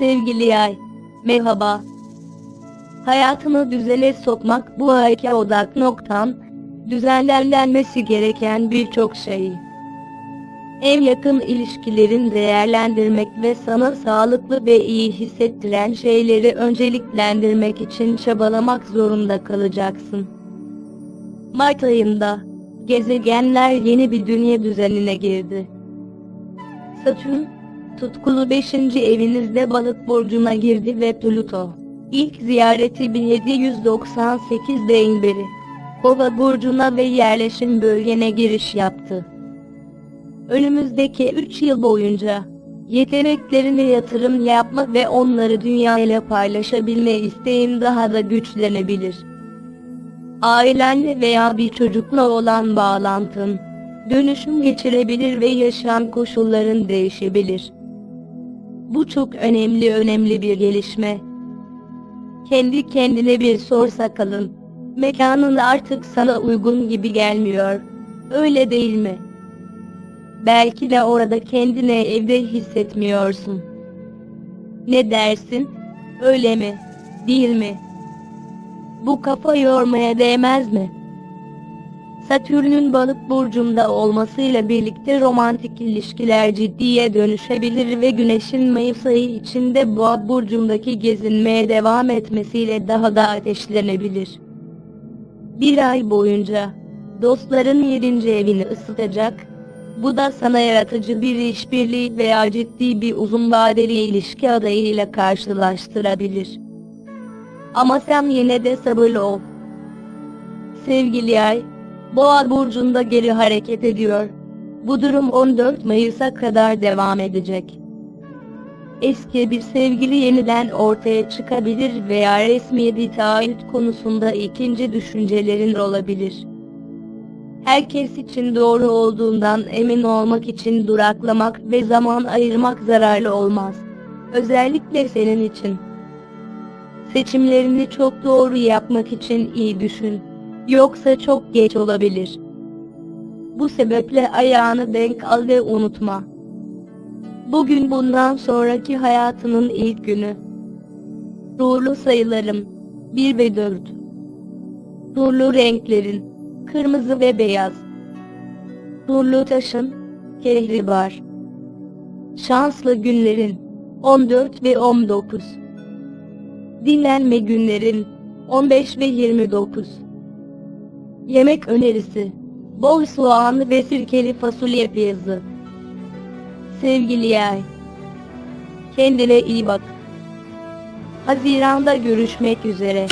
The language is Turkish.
Sevgili yay, merhaba. Hayatını düzene sokmak bu ayki odak noktan, düzenlenmesi gereken birçok şey. En yakın ilişkilerin değerlendirmek ve sana sağlıklı ve iyi hissettiren şeyleri önceliklendirmek için çabalamak zorunda kalacaksın. Mart ayında, gezegenler yeni bir dünya düzenine girdi. Satürn, tutkulu 5. evinizde balık burcuna girdi ve Plüto, ilk ziyareti 1798'den beri, Kova burcuna ve yerleşim bölgene giriş yaptı. Önümüzdeki 3 yıl boyunca, yeteneklerine yatırım yapma ve onları dünya ile paylaşabilme isteğin daha da güçlenebilir. Ailenle veya bir çocukla olan bağlantın, dönüşüm geçirebilir ve yaşam koşulların değişebilir. Bu çok önemli önemli bir gelişme. Kendi kendine bir sor sakalın. Mekanın artık sana uygun gibi gelmiyor. Öyle değil mi? Belki de orada kendine evde hissetmiyorsun. Ne dersin? Öyle mi? Değil mi? Bu kafa yormaya değmez mi? Satürn'ün balık burcunda olmasıyla birlikte romantik ilişkiler ciddiye dönüşebilir ve güneşin Mayıs ayı içinde boğa burcundaki gezinmeye devam etmesiyle daha da ateşlenebilir. Bir ay boyunca dostların yedinci evini ısıtacak, bu da sana yaratıcı bir işbirliği veya ciddi bir uzun vadeli ilişki adayıyla karşılaştırabilir. Ama sen yine de sabırlı ol. Sevgili ay, Boğa burcunda geri hareket ediyor. Bu durum 14 Mayıs'a kadar devam edecek. Eski bir sevgili yeniden ortaya çıkabilir veya resmi bir taahhüt konusunda ikinci düşüncelerin olabilir. Herkes için doğru olduğundan emin olmak için duraklamak ve zaman ayırmak zararlı olmaz. Özellikle senin için. Seçimlerini çok doğru yapmak için iyi düşün. Yoksa çok geç olabilir. Bu sebeple ayağını denk al ve unutma. Bugün bundan sonraki hayatının ilk günü. Ruhlu sayılarım 1 ve 4. Nurlu renklerin kırmızı ve beyaz. Nurlu taşın kehribar. Şanslı günlerin 14 ve 19. Dinlenme günlerin 15 ve 29. Yemek önerisi. Bol soğanlı ve sirkeli fasulye piyazı Sevgili yay Kendine iyi bak. Haziranda görüşmek üzere